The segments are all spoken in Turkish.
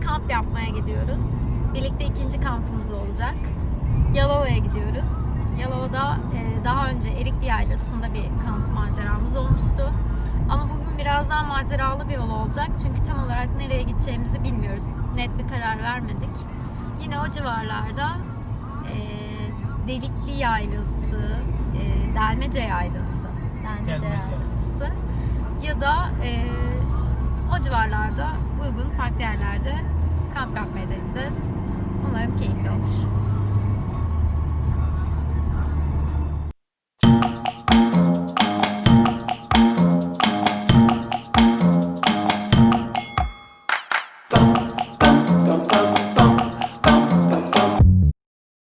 kamp yapmaya gidiyoruz. Birlikte ikinci kampımız olacak. Yalova'ya gidiyoruz. Yalova'da e, daha önce Erikli Yaylası'nda bir kamp maceramız olmuştu. Ama bugün biraz daha maceralı bir yol olacak. Çünkü tam olarak nereye gideceğimizi bilmiyoruz. Net bir karar vermedik. Yine o civarlarda e, Delikli Yaylası, e, Delmece Yaylası, Delmece Delmece. Yaylası ya da e, o civarlarda uygun farklı yerlerde kamp yapmaya deneyeceğiz. Umarım keyifli olur.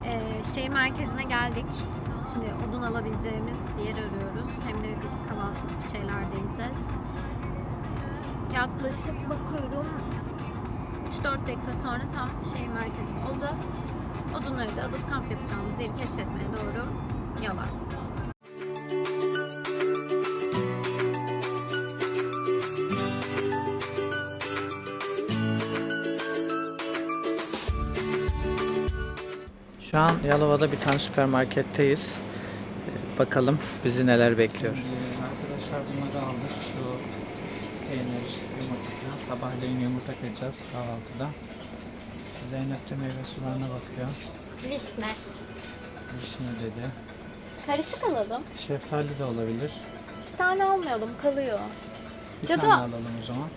Ee, alabileceğimiz bir yer arıyoruz. Hem de bir kahvaltılık bir şeyler deneyeceğiz. Yaklaşık bakıyorum 3-4 dakika sonra tam şehir merkezinde olacağız. Odunları da alıp kamp yapacağımız yeri keşfetmeye doğru yola. Şu an Yalova'da bir tane süpermarketteyiz. Ee, Bakalım bizi neler bekliyor. Arkadaşlar bunları aldık. Peynir, yumurta. Sabahleyin yumurta kıracağız kahvaltıda. Zeynep de meyve sularına bakıyor. Vişne. Vişne dedi. Karışık alalım. Şeftali de olabilir. Bir tane almayalım kalıyor. Bir Ya tane da- alalım o zaman.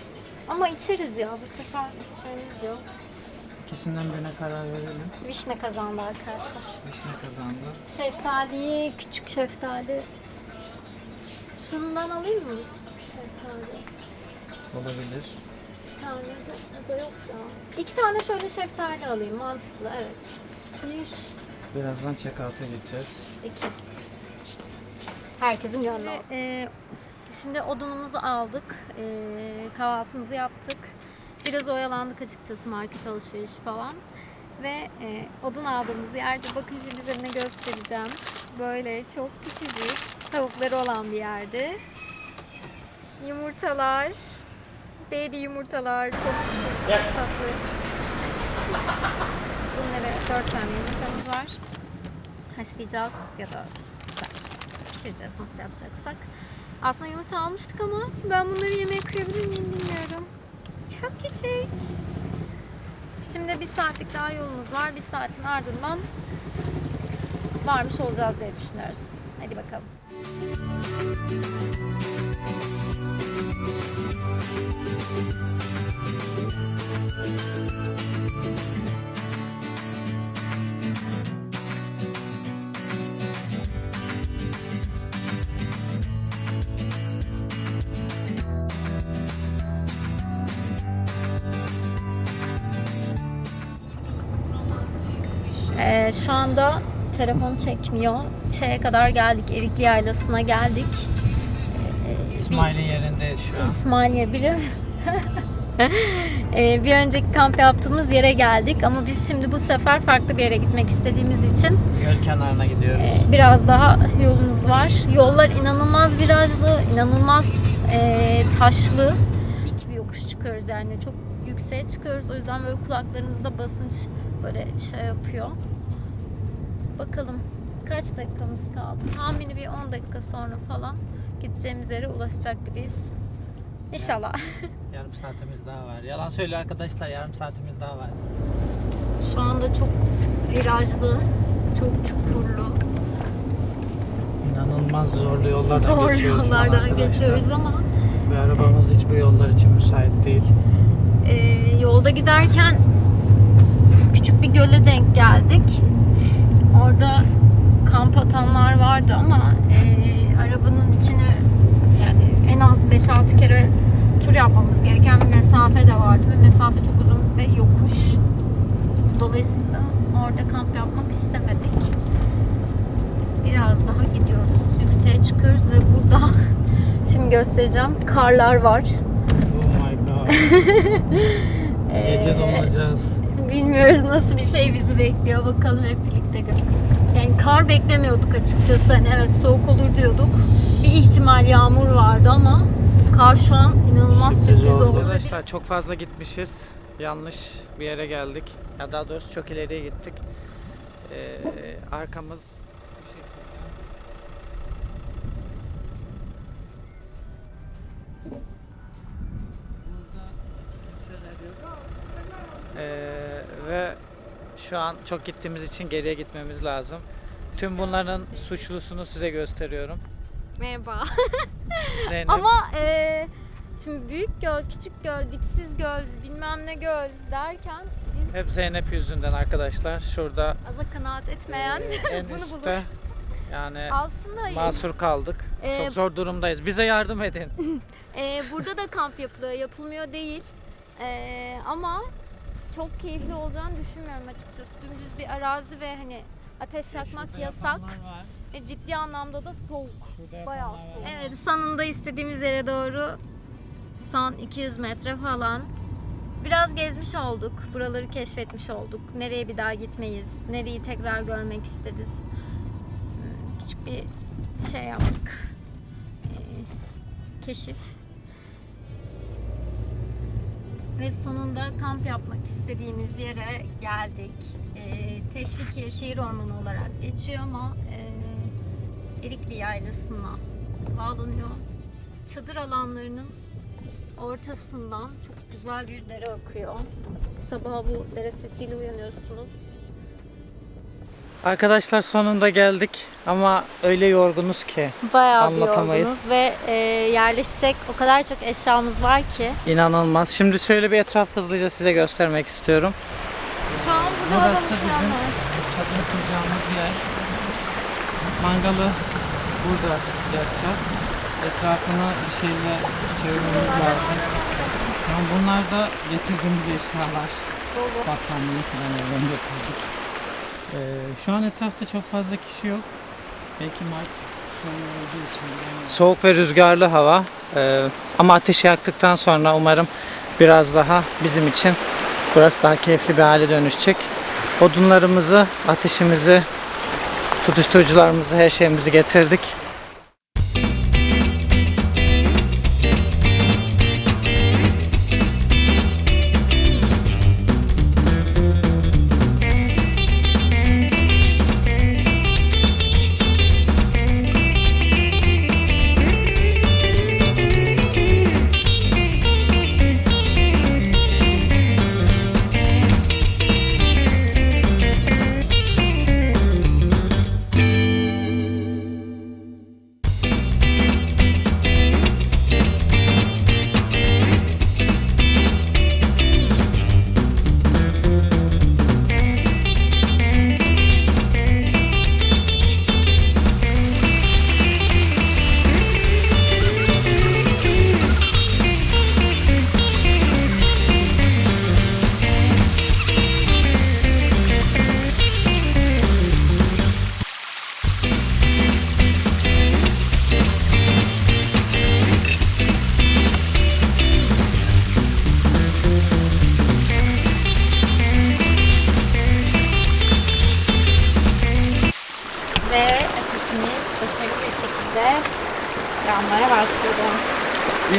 Ama içeriz ya bu sefer içeriz yok. İkisinden birine karar verelim. Vişne kazandı arkadaşlar. Vişne kazandı. Şeftali, küçük şeftali. Şundan alayım mı? Şeftali. Olabilir. Bir tane de da yok ya. İki tane şöyle şeftali alayım. Mantıklı evet. Bir, Birazdan check-out'a gideceğiz. iki. Herkesin gönlü olsun. şimdi odunumuzu aldık. E, kahvaltımızı yaptık. Biraz oyalandık açıkçası market alışverişi falan. Ve e, odun aldığımız yerde bakın şimdi size ne göstereceğim. Böyle çok küçücük tavukları olan bir yerde. Yumurtalar. Baby yumurtalar. Çok küçük, çok tatlı. Bunlara dört tane yumurtamız var. Haşlayacağız ya da pişireceğiz nasıl yapacaksak. Aslında yumurta almıştık ama ben bunları yemeğe kıyabilir miyim bilmiyorum. Çok küçük. Şimdi bir saatlik daha yolumuz var. Bir saatin ardından varmış olacağız diye düşünüyoruz. Hadi bakalım. Ee, şu anda telefon çekmiyor. Şeye kadar geldik. Erikli Yaylası'na geldik. İsmail'in yerindeyiz şu an. İsmail'e biri. Ee, bir önceki kamp yaptığımız yere geldik ama biz şimdi bu sefer farklı bir yere gitmek istediğimiz için Göl kenarına gidiyoruz. biraz daha yolumuz var. Yollar inanılmaz virajlı, inanılmaz e, taşlı. Dik bir yokuş çıkıyoruz yani çok yükseğe çıkıyoruz. O yüzden böyle kulaklarımızda basınç böyle şey yapıyor. Bakalım kaç dakikamız kaldı? Tahmini bir 10 dakika sonra falan gideceğimiz yere ulaşacak gibiyiz. İnşallah. Yarım saatimiz daha var. Yalan söylüyor arkadaşlar yarım saatimiz daha var. Şu anda çok virajlı, çok çukurlu, İnanılmaz zorlu yollardan zor geçiyoruz an yollardan geçiyoruz ama Ve arabamız hiç bu yollar için müsait değil. Ee, yolda giderken küçük bir göle denk geldik. Orada kamp atanlar vardı ama e, arabanın içine yani en az 5-6 kere tur yapmamız gereken bir mesafe de vardı ve mesafe çok uzun ve yokuş. Dolayısıyla orada kamp yapmak istemedik. Biraz daha gidiyoruz. Yükseğe çıkıyoruz ve burada şimdi göstereceğim karlar var. Oh my god. Gece Ee, donacağız. Bilmiyoruz nasıl bir şey bizi bekliyor. Bakalım hep birlikte görelim. Yani kar beklemiyorduk açıkçası. Hani evet soğuk olur diyorduk. Bir ihtimal yağmur vardı ama kar şu an inanılmaz sürpriz oldu. Arkadaşlar çok fazla gitmişiz. yanlış bir yere geldik. Ya daha doğrusu çok ileriye gittik. Ee, arkamız bu şekilde. Burada kimseler yok. Ee, ve şu an çok gittiğimiz için geriye gitmemiz lazım. Tüm bunların suçlusunu size gösteriyorum. Merhaba. Zeynep. Ama e, şimdi büyük göl, küçük göl, dipsiz göl, bilmem ne göl derken biz Hep Zeynep yüzünden arkadaşlar. Şurada aza kanaat etmeyen e, en bunu üstte bulur. yani Aslında mahsur kaldık. Ee, Çok zor durumdayız. Bize yardım edin. e, burada da kamp yapılıyor, yapılmıyor değil. E, ama çok keyifli olacağını düşünmüyorum açıkçası. Dümdüz bir arazi ve hani ateş yakmak yasak ve ciddi anlamda da soğuk. Bayağı soğuk. Evet, sonunda istediğimiz yere doğru son 200 metre falan. Biraz gezmiş olduk, buraları keşfetmiş olduk. Nereye bir daha gitmeyiz, nereyi tekrar görmek isteriz. Küçük bir şey yaptık. Ee, keşif. Ve sonunda kamp yapmak istediğimiz yere geldik. Ee, Teşvikiye Şehir Ormanı olarak geçiyor ama e, Erikli Yaylası'na bağlanıyor. Çadır alanlarının ortasından çok güzel bir dere akıyor. Sabah bu dere sesiyle uyanıyorsunuz. Arkadaşlar sonunda geldik ama öyle yorgunuz ki Bayağı Anlatamayız. yorgunuz ve e, yerleşecek o kadar çok eşyamız var ki. inanılmaz. Şimdi şöyle bir etraf hızlıca size göstermek istiyorum. Şu an burada Burası bizim çadır kuracağımız yer. Mangalı burada yakacağız. Etrafını bir şeyle çevirmemiz lazım. Şu an bunlar da getirdiğimiz eşyalar. Battaniye falan evden getirdik. Ee, şu an etrafta çok fazla kişi yok. Belki Mart sonu olduğu için bilemiyorum. Soğuk ve rüzgarlı hava. Ee, ama ateşi yaktıktan sonra umarım biraz daha bizim için burası daha keyifli bir hale dönüşecek. Odunlarımızı, ateşimizi, tutuşturucularımızı, her şeyimizi getirdik.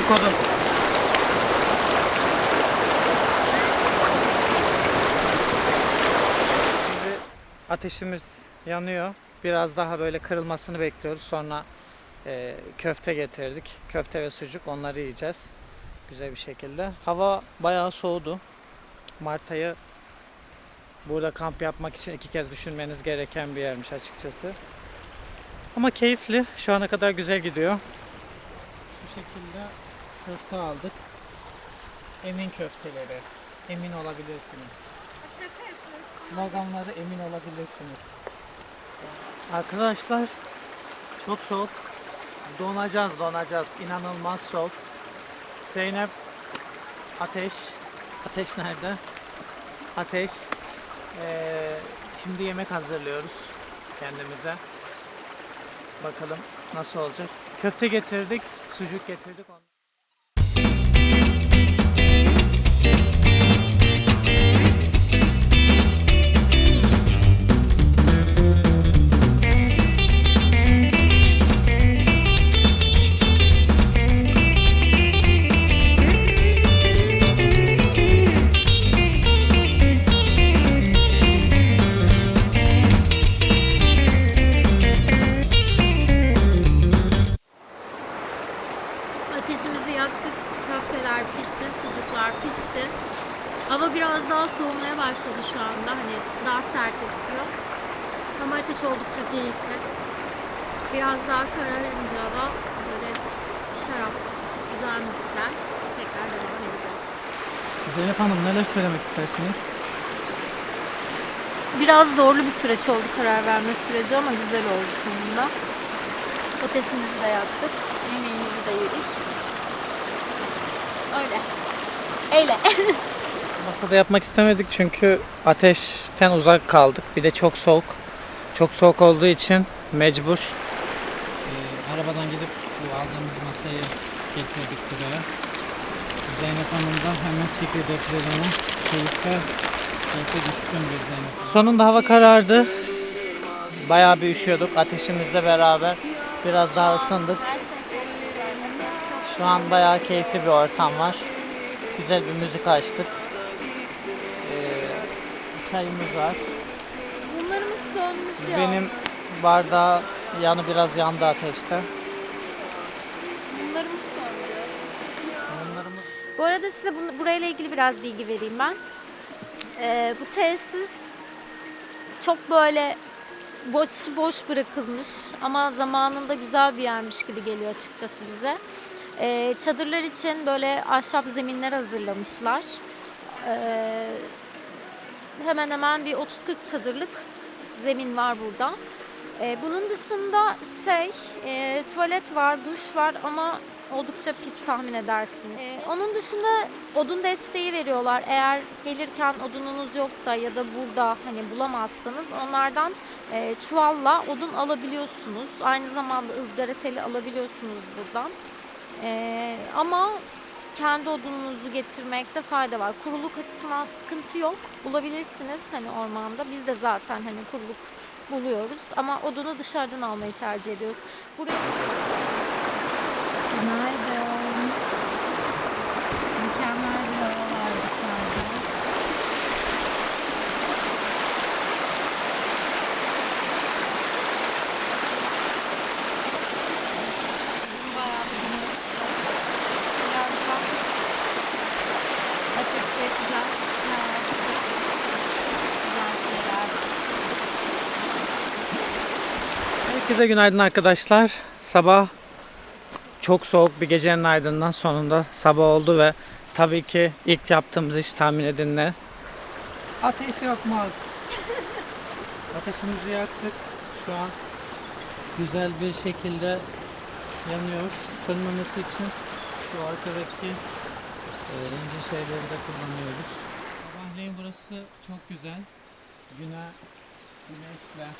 Odun. Şimdi ateşimiz yanıyor. Biraz daha böyle kırılmasını bekliyoruz. Sonra e, köfte getirdik. Köfte ve sucuk onları yiyeceğiz. Güzel bir şekilde. Hava bayağı soğudu. Mart ayı burada kamp yapmak için iki kez düşünmeniz gereken bir yermiş açıkçası. Ama keyifli. Şu ana kadar güzel gidiyor. Bu şekilde köfte aldık. Emin köfteleri. Emin olabilirsiniz. Şaka yapıyorsun. Sloganları emin olabilirsiniz. Arkadaşlar çok soğuk. Donacağız donacağız. İnanılmaz soğuk. Zeynep ateş. Ateş nerede? Ateş. Ee, şimdi yemek hazırlıyoruz kendimize. Bakalım nasıl olacak. Köfte getirdik, sucuk getirdik. Keyifli. Biraz daha kararınca hava böyle şarap, güzel müzikler tekrar devam edecek. Zeynep Hanım neler söylemek istersiniz? Biraz zorlu bir süreç oldu karar verme süreci ama güzel oldu sonunda. Ateşimizi de yaktık, yemeğimizi de yedik. Öyle. Öyle. Masada yapmak istemedik çünkü ateşten uzak kaldık. Bir de çok soğuk. Çok soğuk olduğu için mecbur e, arabadan gidip bu aldığımız masayı getirdik buraya. Zeynep Hanım da hemen çekirdeklerini keyifte, keyifte düşkün bir Zeynep. Sonunda hava karardı. Bayağı bir üşüyorduk ateşimizle beraber. Biraz daha ısındık. Şu an bayağı keyifli bir ortam var. Güzel bir müzik açtık. Ee, çayımız var. Ya. Benim bardağı yanı biraz yandı ateşte. Bunlarımız söndü. Bunlarımız Bu arada size bunu, burayla ilgili biraz bilgi vereyim ben. Ee, bu tesis çok böyle boş boş bırakılmış ama zamanında güzel bir yermiş gibi geliyor açıkçası bize. Ee, çadırlar için böyle ahşap zeminler hazırlamışlar. Ee, hemen hemen bir 30-40 çadırlık zemin var burada. Ee, bunun dışında şey, e, tuvalet var, duş var ama oldukça pis tahmin edersiniz. Ee, onun dışında odun desteği veriyorlar. Eğer gelirken odununuz yoksa ya da burada hani bulamazsanız onlardan e, çuvalla odun alabiliyorsunuz. Aynı zamanda ızgara teli alabiliyorsunuz buradan. Ee, ama kendi odununuzu getirmekte fayda var. Kuruluk açısından sıkıntı yok. Bulabilirsiniz hani ormanda. Biz de zaten hani kuruluk buluyoruz ama odunu dışarıdan almayı tercih ediyoruz. Buraya Günaydın. Mükemmel bir hava var dışarıda. Bayağı bir güneşli. Birazdan ateşi yakacağız. Evet. Güzel şeyler var. Herkese günaydın arkadaşlar. Sabah çok soğuk bir gecenin ardından sonunda sabah oldu ve tabii ki ilk yaptığımız iş tahmin edin ne? Ateş yakmak. Ateşimizi yaktık. Şu an güzel bir şekilde yanıyor. Sönmemesi için şu arkadaki e, ince şeyleri de kullanıyoruz. Sabahleyin burası çok güzel. Güne güneşle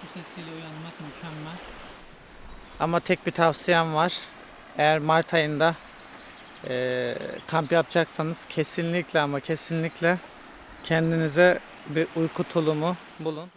su sesiyle uyanmak mükemmel. Ama tek bir tavsiyem var. Eğer Mart ayında eee, kamp yapacaksanız kesinlikle ama kesinlikle kendinize bir uyku tulumu bulun.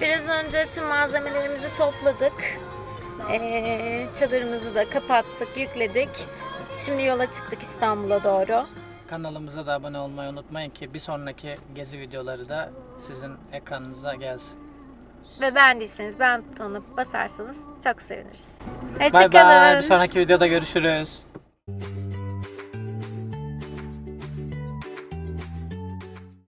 Biraz önce tüm malzemelerimizi topladık. Ee, çadırımızı da kapattık, yükledik. Şimdi yola çıktık İstanbul'a doğru. Kanalımıza da abone olmayı unutmayın ki bir sonraki gezi videoları da sizin ekranınıza gelsin. Ve beğendiyseniz beğen butonuna basarsanız çok seviniriz. Bay Hoşçakalın. bay. Bir sonraki videoda görüşürüz.